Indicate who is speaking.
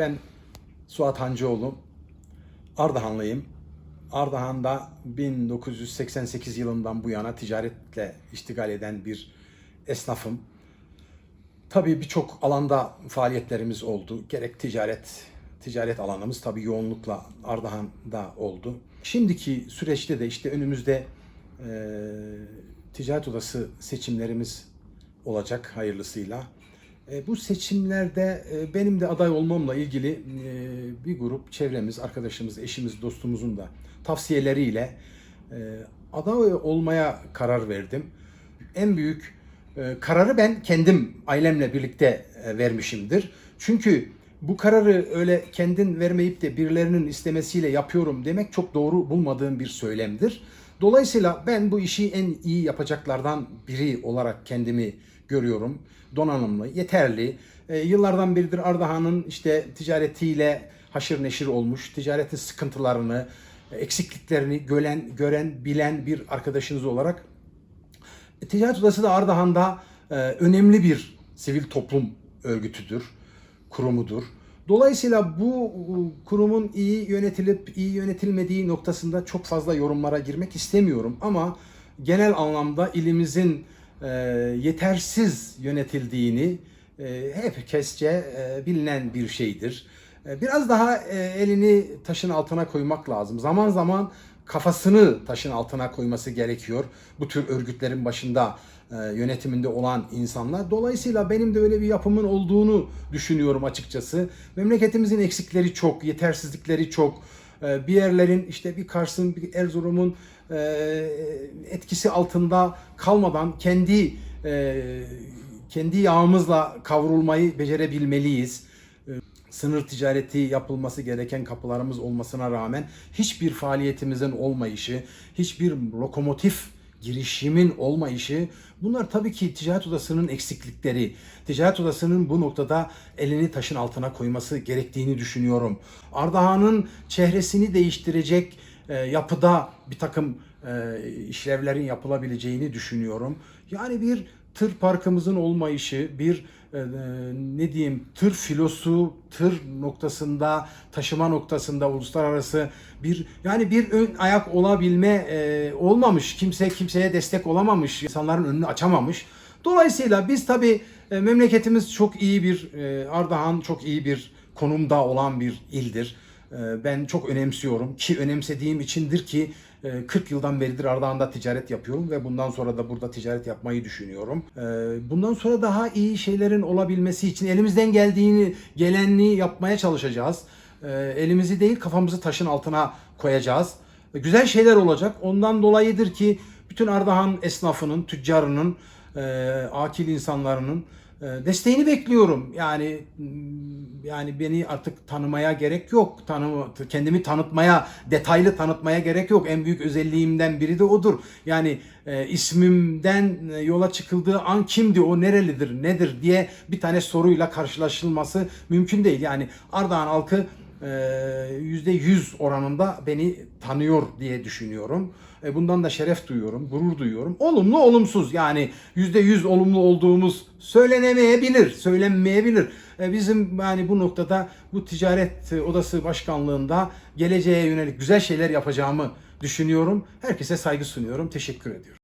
Speaker 1: Ben Suat Hancıoğlu, Ardahanlıyım. Ardahan'da 1988 yılından bu yana ticaretle iştigal eden bir esnafım. Tabii birçok alanda faaliyetlerimiz oldu. Gerek ticaret, ticaret alanımız tabii yoğunlukla Ardahan'da oldu. Şimdiki süreçte de işte önümüzde e, ticaret odası seçimlerimiz olacak hayırlısıyla. E, bu seçimlerde e, benim de aday olmamla ilgili e, bir grup çevremiz, arkadaşımız, eşimiz, dostumuzun da tavsiyeleriyle aday olmaya karar verdim. En büyük kararı ben kendim ailemle birlikte vermişimdir. Çünkü bu kararı öyle kendin vermeyip de birilerinin istemesiyle yapıyorum demek çok doğru bulmadığım bir söylemdir. Dolayısıyla ben bu işi en iyi yapacaklardan biri olarak kendimi görüyorum. Donanımlı, yeterli. E, yıllardan beridir Ardahan'ın işte ticaretiyle haşır neşir olmuş, ticaretin sıkıntılarını, eksikliklerini gören, gören, bilen bir arkadaşınız olarak e, Ticaret Odası da Ardahan'da e, önemli bir sivil toplum örgütüdür, kurumudur. Dolayısıyla bu kurumun iyi yönetilip iyi yönetilmediği noktasında çok fazla yorumlara girmek istemiyorum ama genel anlamda ilimizin e, yetersiz yönetildiğini e, herkesçe e, bilinen bir şeydir. E, Biraz daha e, elini taşın altına koymak lazım. Zaman zaman kafasını taşın altına koyması gerekiyor. Bu tür örgütlerin başında e, yönetiminde olan insanlar. Dolayısıyla benim de öyle bir yapımın olduğunu düşünüyorum açıkçası. Memleketimizin eksikleri çok, yetersizlikleri çok. E, Bir yerlerin işte bir Kars'ın, bir Erzurum'un e, etkisi altında kalmadan kendi kendi yağımızla kavrulmayı becerebilmeliyiz sınır ticareti yapılması gereken kapılarımız olmasına rağmen hiçbir faaliyetimizin olmayışı, hiçbir lokomotif girişimin olmayışı bunlar tabii ki ticaret odasının eksiklikleri. Ticaret odasının bu noktada elini taşın altına koyması gerektiğini düşünüyorum. Ardahan'ın çehresini değiştirecek e, yapıda bir takım e, işlevlerin yapılabileceğini düşünüyorum. Yani bir tır parkımızın olmayışı, bir ne diyeyim tır filosu, tır noktasında, taşıma noktasında uluslararası bir yani bir ön ayak olabilme e, olmamış. Kimse kimseye destek olamamış. insanların önünü açamamış. Dolayısıyla biz tabii e, memleketimiz çok iyi bir e, Ardahan çok iyi bir konumda olan bir ildir. E, Ben çok önemsiyorum ki önemsediğim içindir ki e, 40 yıldan beridir Ardahan'da ticaret yapıyorum ve bundan sonra da burada ticaret yapmayı düşünüyorum. E, Bundan sonra daha iyi şeylerin olabilmesi için elimizden geldiğini, gelenliği yapmaya çalışacağız. E, Elimizi değil kafamızı taşın altına koyacağız. Güzel şeyler olacak. Ondan dolayıdır ki bütün Ardahan esnafının, tüccarının, e, akil insanlarının desteğini bekliyorum. Yani mm, yani beni artık tanımaya gerek yok. Tanı, kendimi tanıtmaya, detaylı tanıtmaya gerek yok. En büyük özelliğimden biri de odur. Yani e, ismimden e, yola çıkıldığı an kimdi, o nerelidir, nedir diye bir tane soruyla karşılaşılması mümkün değil. Yani Ardahan halkı %100 oranında beni tanıyor diye düşünüyorum. E, Bundan da şeref duyuyorum, gurur duyuyorum. Olumlu, olumsuz yani %100 olumlu olduğumuz söylenemeyebilir, söylenmeyebilir. E, Bizim yani bu noktada bu ticaret odası başkanlığında geleceğe yönelik güzel şeyler yapacağımı düşünüyorum. Herkese saygı sunuyorum. Teşekkür ediyorum.